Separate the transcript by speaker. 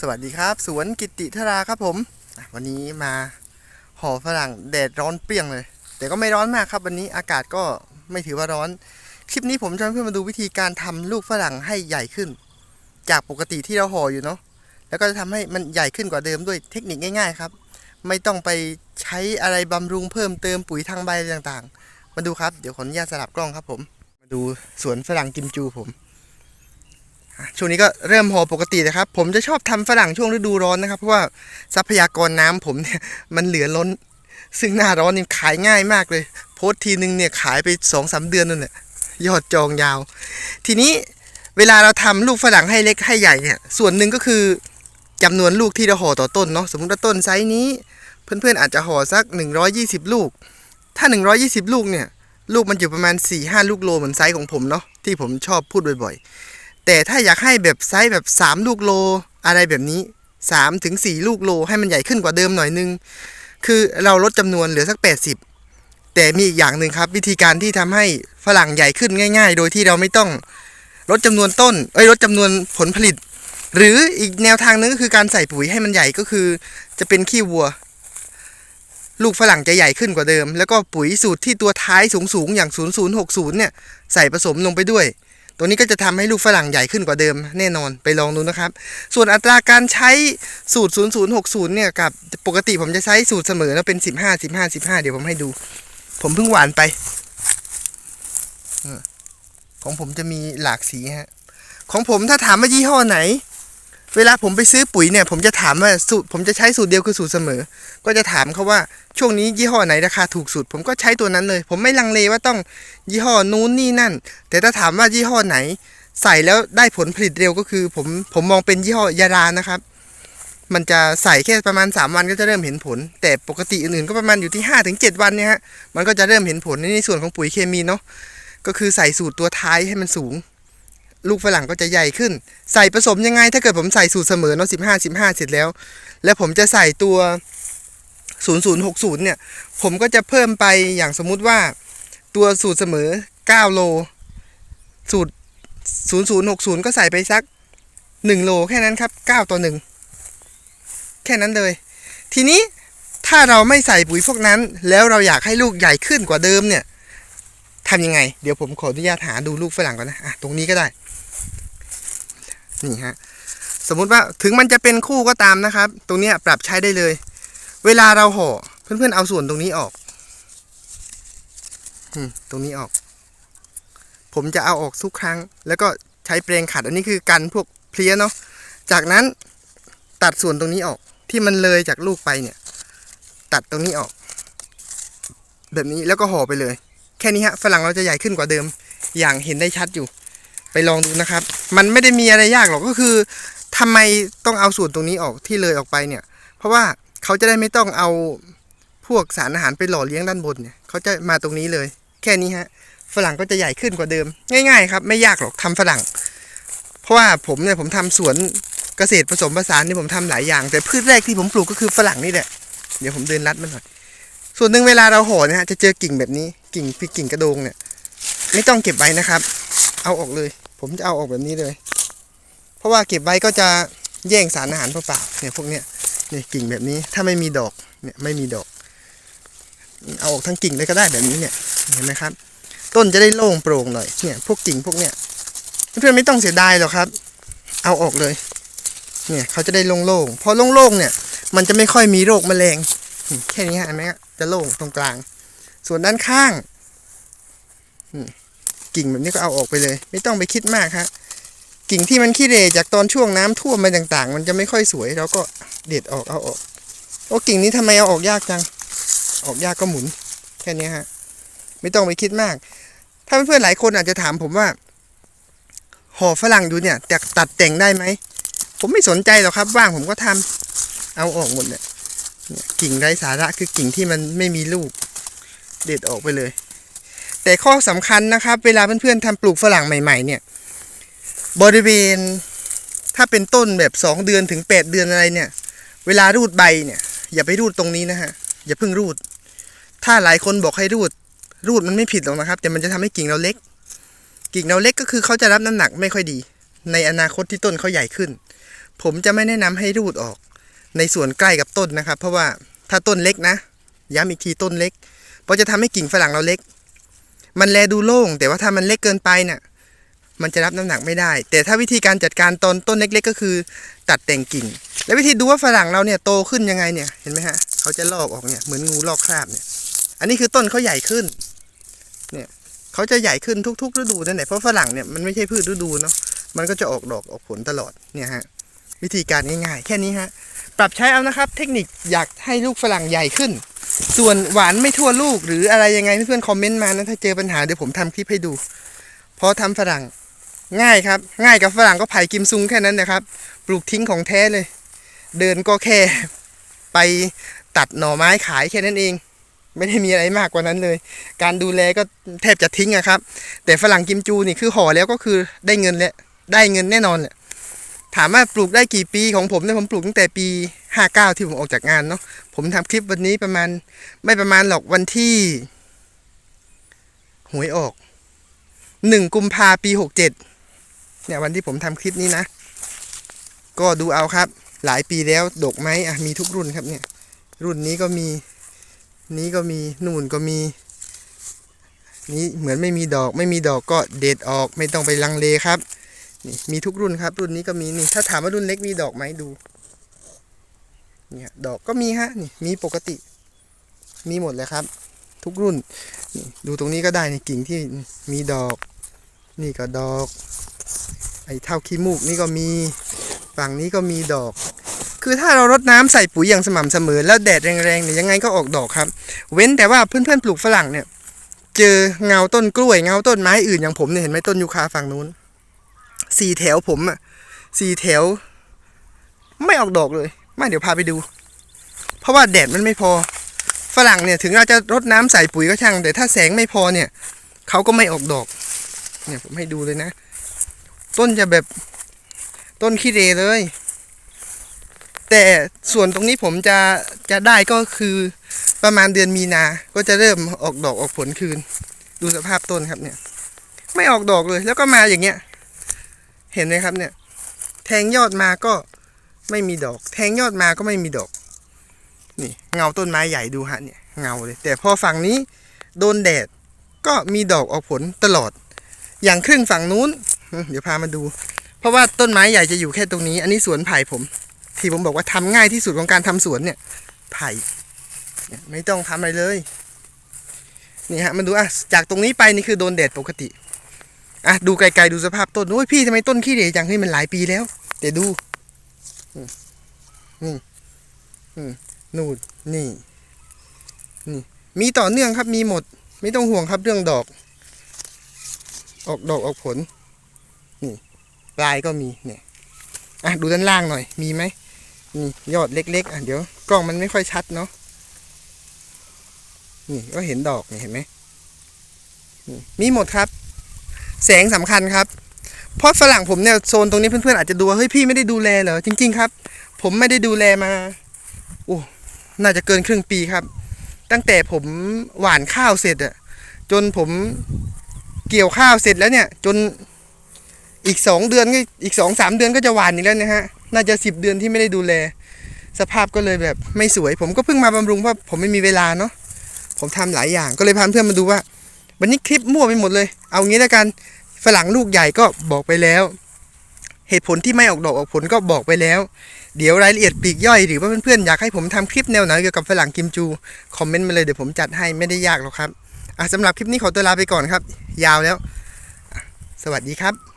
Speaker 1: สวัสดีครับ สวนกิติธราครับผม วันนี้มาห่อฝรั่งแดดร้อนเปรี้ยงเลย แต่ก็ไม่ร้อนมากครับ วันนี้อากาศก็ไม่ถือว่าร้อน คลิปนี้ผมจะให้เพื่อนมาดูวิธีการทำลูกฝรั่งให้ใหญ่ขึ้น จากปกติที่เราห่ออยู่เนาะแล้วก็จะทำให้มันใหญ่ขึ้นกว่าเดิมด้วยเทคนิคง่าย ๆ ครับ ไม่ต้องไปใช้อะไรบำรุงเพิ่มเติมปุ๋ยทางใบอะไรต่างๆ มาดูครับเดี๋ยวขออนุญาตสลับกล้องครับผม มาดูสวนฝรั่งกิมจูผม ช่วงนี้ก็เริ่มห่อปกตินะครับ ผมจะชอบทำฝรั่งช่วงฤดูร้อนนะครับ เพราะว่าทรัพยากรน้ำผมเนี่ยมันเหลือล้น ซึ่งหน้าร้อนนี่ขายง่ายมากเลย โพสต์ทีนึงเนี่ยขายไปสองสาเดือนนั่นแหละยอดจองยาว ทีนี้เวลาเราทำลูกฝรั่งให้เล็กให้ใหญ่เนี่ย ส่วนหนึ่งก็คือจำนวนลูกที่เราห่อต่อต้นเนาะสมมติว่าต้นไซส์นี้ เพื่อนๆอาจจะห่อสัก 120 ลูก ถ้า 120 ลูกเนี่ย ลูกมันอยู่ประมาณ4-5ลูกโลเหมือนไซส์ของผมเนาะที่ผมชอบพูดบ่อยๆ แต่ถ้าอยากให้แบบไซส์แบบ 3 ลูกโล อะไรแบบนี้3ถึง4ลูกโลให้มันใหญ่ขึ้นกว่าเดิมหน่อยนึง คือเราลดจำนวนเหลือสัก 80 แต่มีอีกอย่างหนึ่งครับ วิธีการที่ทำให้ฝรั่งใหญ่ขึ้นง่าย ๆ โดยที่เราไม่ต้องลดจำนวนต้น เอ้ยลดจำนวนผลผลิต หรืออีกแนวทางนึงก็คือการใส่ปุ๋ยให้มันใหญ่ก็คือ จะเป็นขี้วัว ลูกฝรั่งจะใหญ่ขึ้นกว่าเดิม แล้วก็ปุ๋ยสูตรที่ตัวท้ายสูงๆอย่าง 0060 เนี่ยใส่ผสมลงไปด้วย ตัวนี้ก็จะทำให้ลูกฝรั่งใหญ่ขึ้นกว่าเดิมแน่นอนไปลองดูนะครับ ส่วนอัตราการใช้สูตร 0060 เนี่ยกับปกติผมจะใช้สูตรเสมอแล้วเป็น 15 15 15 เดี๋ยวผมให้ดู ผมเพิ่งหวานไป ของผมจะมีหลากสีฮะ ของผมถ้าถามว่ายี่ห้อไหน เวลาผมไปซื้อปุ๋ยเนี่ยผมจะถามว่าสูตรผมจะใช้สูตรเดียวคือสูตรเสมอ ก็จะถามเขาว่าช่วงนี้ยี่ห้อไหนราคาถูกสุด ผมก็ใช้ตัวนั้นเลย ผมไม่ลังเลว่าต้องยี่ห้อนู้นนี่นั่น แต่ถ้าถามว่ายี่ห้อไหน ใส่แล้วได้ผลผลิตเร็วก็คือ ผมผมมองเป็นยี่ห้อยารานะครับ มันจะใส่แค่ประมาณ 3 วันก็จะเริ่มเห็นผล แต่ปกติอื่นๆก็ประมาณอยู่ที่ 5-7 วันเนี่ยฮะมันก็จะเริ่มเห็นผลในส่วนของปุ๋ยเคมีเนาะก็คือใส่สูตรตัวท้ายให้มันสูง ลูกฝรั่งก็จะใหญ่ขึ้น ใส่ผสมยังไง ถ้าเกิดผมใส่สูตรเสมอเนาะ15 15เสร็จแล้ว แล้วผมจะใส่ตัว 0060 เนี่ย ผมก็จะเพิ่มไปอย่างสมมุติว่าตัวสูตรเสมอ 9 โล สูตร 0060 ก็ใส่ไปสัก 1 โลแค่นั้นครับ 9 ต่อ 1 แค่นั้นเลย ทีนี้ถ้าเราไม่ใส่ปุ๋ยพวกนั้น แล้วเราอยากให้ลูกใหญ่ขึ้นกว่าเดิมเนี่ยทำยังไง เดี๋ยวผมขออนุญาตหาดูลูกฝรั่งก่อนนะ อะ ตรงนี้ก็ได้ นี่ฮะสมมุติว่าถึงมันจะเป็นคู่ก็ตามนะครับ ตรงนี้ปรับใช้ได้เลย เวลาเราห่อเพื่อนๆเอาส่วนตรงนี้ออกตรงนี้ออก ผมจะเอาออกทุกครั้ง แล้วก็ใช้เปรงขัดอันนี้คือกันพวกเพลี้ยเนาะจากนั้นตัดส่วนตรงนี้ออกที่มันเลยจากลูกไปเนี่ย ตัดตรงนี้ออก แบบนี้แล้วก็ห่อไปเลย แค่นี้ฮะฝรั่งเราจะใหญ่ขึ้นกว่าเดิม อย่างเห็นได้ชัดอยู่ ไปลองดูนะครับ มันไม่ได้มีอะไรยากหรอกก็คือทำไมต้องเอาส่วนตรงนี้ออกที่เลยออกไปเนี่ย เพราะว่าเขาจะได้ไม่ต้องเอาพวกสารอาหารไปหล่อเลี้ยงด้านบนเนี่ยเขาจะมาตรงนี้เลย แค่นี้ฮะฝรั่งก็จะใหญ่ขึ้นกว่าเดิม ง่ายๆครับ ไม่ยากหรอกทำฝรั่ง เพราะว่าผมเนี่ยผมทำสวนเกษตรผสมผสานนี่ผมทำหลายอย่าง แต่พืชแรกที่ผมปลูกก็คือฝรั่งนี่แหละเดี๋ยวผมเดินลัดมันหน่อยส่วนหนึ่งเวลาเราห่อเนี่ยฮะจะเจอกิ่งแบบนี้กิ่งคือกิ่งกระโดงเนี่ย ไม่ต้องเก็บไว้นะครับ เอาออกเลย ผมจะเอาออกแบบนี้เลย เพราะว่าเก็บไว้ก็จะแย่งสารอาหารเปล่าๆเนี่ยพวกเนี้ยเนี่ยกิ่งแบบนี้ถ้าไม่มีดอกเนี่ยไม่มีดอก เอาออกทั้งกิ่งเลยก็ได้แบบนี้เนี่ยเห็นไหมครับ ต้นจะได้โล่งโปร่งหน่อยเนี่ยพวกกิ่งพวกเนี้ยเพื่อนๆไม่ต้องเสียดายหรอกครับ เอาออกเลย เนี่ยเขาจะได้โล่งๆพอโล่งๆเนี่ย มันจะไม่ค่อยมีโรคแมลงแค่นี้เห็นไหมจะโล่งตรงกลาง ส่วนด้านข้างอืม กิ่งแบบนี้ก็เอาออกไปเลย ไม่ต้องไปคิดมากฮะกิ่งที่มันขี้เรจากตอนช่วงน้ำท่วมมาต่างๆ มันจะไม่ค่อยสวยเราก็เด็ดออกเอาออกโอ้กิ่งนี้ทำไมเอาออกยากจัง ออกยากก็หมุนแค่นี้ฮะไม่ต้องไปคิดมาก ถ้าเพื่อนๆหลายคนอาจจะถามผมว่าห่อฝรั่งอยู่เนี่ยแต่ตัดแต่งได้ไหมผมไม่สนใจหรอกครับ ว่างผมก็ทำเอาออกหมดเนี่ยกิ่งไร้สาระคือกิ่งที่มันไม่มีลูก เด็ดออกไปเลย แต่ข้อสำคัญนะครับ เวลาเพื่อนๆทำปลูกฝรั่งใหม่ๆ เนี่ย บริเวณถ้าเป็นต้นแบบ 2 เดือนถึง 8 เดือนอะไรเนี่ย เวลารูดใบเนี่ย อย่าไปรูดตรงนี้นะฮะ อย่าเพิ่งรูด ถ้าหลายคนบอกให้รูด รูดมันไม่ผิดหรอกนะครับ แต่มันจะทำให้กิ่งเราเล็ก กิ่งเราเล็กก็คือเขาจะรับน้ำหนักไม่ค่อยดี ในอนาคตที่ต้นเขาใหญ่ขึ้น ผมจะไม่แนะนำให้รูดออก ในส่วนใกล้กับต้นนะครับ เพราะว่าถ้าต้นเล็กนะย้ำอีกทีต้นเล็กเพราะจะทำให้กิ่งฝรั่งเราเล็ก มันแลดูโล่ง แต่ว่าถ้ามันเล็กเกินไปเนี่ยมันจะรับน้ำหนักไม่ได้ แต่ถ้าวิธีการจัดการตอนต้นเล็กๆ ก็คือ ตัดแต่งกิ่ง แล้ววิธีดูว่าฝรั่งเราเนี่ยโตขึ้นยังไงเนี่ยเห็นไหมฮะเขาจะลอกออกเนี่ยเหมือนงูลอกคราบเนี่ย อันนี้คือต้นเขาใหญ่ขึ้นเนี่ยเขาจะใหญ่ขึ้นทุกๆฤดูนั่นแหละเพราะฝรั่งเนี่ยมันไม่ใช่พืชฤดูเนาะมันก็จะออกดอกออกผลตลอดเนี่ยฮะวิธีการง่ายๆ แค่นี้ฮะปรับใช้เอานะครับ เทคนิคอยากให้ลูกฝรั่งใหญ่ขึ้น ส่วนหวานไม่ทั่วลูกหรืออะไรยังไงเพื่อนๆคอมเมนต์มานะถ้าเจอปัญหาเดี๋ยวผมทำคลิปให้ดู เพราะทำฝรั่งง่ายครับ ง่ายกับฝรั่งก็ไผ่กิมซุงแค่นั้นนะครับ ปลูกทิ้งของแท้เลย เดินก็แค่ไปตัดหน่อไม้ขายแค่นั้นเอง ไม่ได้มีอะไรมากกว่านั้นเลย การดูแลก็แทบจะทิ้งอะครับ แต่ฝรั่งกิมจูนี่คือห่อแล้วก็คือได้เงินแล้วได้เงินแน่นอนแหละ ถามว่าปลูกได้กี่ปีของผมเนี่ยผมปลูกตั้งแต่ปี 59 ที่ผมออกจากงานเนาะผมทำคลิปวันนี้ประมาณไม่ประมาณหรอกวันที่หวยออกหนึ่งกุมภาปี 67 เนี่ยวันที่ผมทำคลิปนี้นะ ก็ดูเอาครับ หลายปีแล้วดกไหมอะมีทุกรุ่นครับเนี่ย รุ่นนี้ก็มีนี้ก็มีนู่นก็มี นี้เหมือนไม่มีดอกไม่มีดอกก็เด็ดออกไม่ต้องไปลังเลครับ นี่มีทุกรุ่นครับ รุ่นนี้ก็มีนี่ถ้าถามว่ารุ่นเล็กมีดอกไหมดูเนี่ยดอกก็มีฮะนี่มีปกติ มีหมดเลยครับ ทุกรุ่นนดูตรงนี้ก็ได้ในกิ่งที่มีดอก นี่ก็ดอก ไอ้เท่าขี้มูกนี่ก็มีฝั่งนี้ก็มีดอก คือถ้าเรารดน้ำใส่ปุ๋ยอย่างสม่ำเสมอ แล้วแดดแรงๆเนี่ยยังไงก็ออกดอกครับ เว้นแต่ว่าเพื่อนๆปลูกฝรั่งเนี่ย เจอเงาต้นกล้วยเงาต้นไม้อื่นอย่างผมเนี่ยเห็นไหมต้นยูคาฝั่งนู้น สี่แถวผมอะสี่แถว ไม่ออกดอกเลยมาเดี๋ยวพาไปดู เพราะว่าแดดมันไม่พอ ฝรั่งเนี่ยถึงเราจะรดน้ำใส่ปุ๋ยก็ช่าง แต่ถ้าแสงไม่พอเนี่ยเขาก็ไม่ออกดอก เนี่ยผมให้ดูเลยนะ ต้นจะแบบต้นขี้เรเลย แต่ส่วนตรงนี้ผมจะจะได้ก็คือประมาณเดือนมีนา ก็จะเริ่มออกดอกออกผลคืน ดูสภาพต้นครับเนี่ย ไม่ออกดอกเลยแล้วก็มาอย่างเงี้ย เห็นไหมครับเนี่ย แทงยอดมาก็ไม่มีดอก แทงยอดมาก็ไม่มีดอก นี่เงาต้นไม้ใหญ่ดูฮะเนี่ยเงาเลย แต่พอฝั่งนี้โดนแดดก็มีดอกออกผลตลอด อย่างครึ่งฝั่งนู้น เดี๋ยวพามาดู เพราะว่าต้นไม้ใหญ่จะอยู่แค่ตรงนี้ อันนี้สวนไผ่ผม ที่ผมบอกว่าทำง่ายที่สุดของการทำสวนเนี่ยไผ่ไม่ต้องทำอะไรเลยนี่ฮะมันดูอะจากตรงนี้ไปนี่คือโดนแดดปกติ อะดูไกลๆดูสภาพต้นโอ้ยพี่ทำไมต้นขี้เหร่จังเฮ้ยมันหลายปีแล้วเดี๋ยวดูนี่นู่นนี่นี่ มีต่อเนื่องครับมีหมด ไม่ต้องห่วงครับเรื่องดอก ออกดอกออกผล นี่ลายก็มีเนี่ยอะดูด้านล่างหน่อย มีไหมนี่ยอดเล็กๆอะเดี๋ยวกล้องมันไม่ค่อยชัดเนาะนี่ก็เห็นดอกเห็นไหมมีหมดครับ แสงสำคัญครับ เพราะฝรั่งผมเนี่ยโซนตรงนี้เพื่อนๆอาจจะดูว่าเฮ้ยพี่ไม่ได้ดูแลเหรอจริง ๆ ครับ ผมไม่ได้ดูแลมาโอ้น่าจะเกินครึ่งปีครับ ตั้งแต่ผมหว่านข้าวเสร็จอะจนผมเกี่ยวข้าวเสร็จแล้วเนี่ย จนอีกสองเดือนก็อีกสองสามเดือนก็จะหวานอีกแล้วนะฮะน่าจะสิบเดือนที่ไม่ได้ดูแล สภาพก็เลยแบบไม่สวย ผมก็เพิ่งมาบำรุงเพราะผมไม่มีเวลาเนาะผมทำหลายอย่างก็เลยพาเพื่อนมาดูว่า วันนี้คลิปมั่วไปหมดเลย เอางี้แล้วกันฝรั่งลูกใหญ่ก็บอกไปแล้ว เหตุผลที่ไม่ออกดอกออกผลก็บอกไปแล้ว เดี๋ยวรายละเอียดปลีกย่อยหรือว่าเพื่อนๆอยากให้ผมทำคลิปแนวไหนเกี่ยวกับฝรั่งกิมจูคอมเมนต์มาเลยเดี๋ยวผมจัดให้ไม่ได้ยากหรอกครับอะสำหรับคลิปนี้ขอตัวลาไปก่อนครับ ยาวแล้ว สวัสดีครับ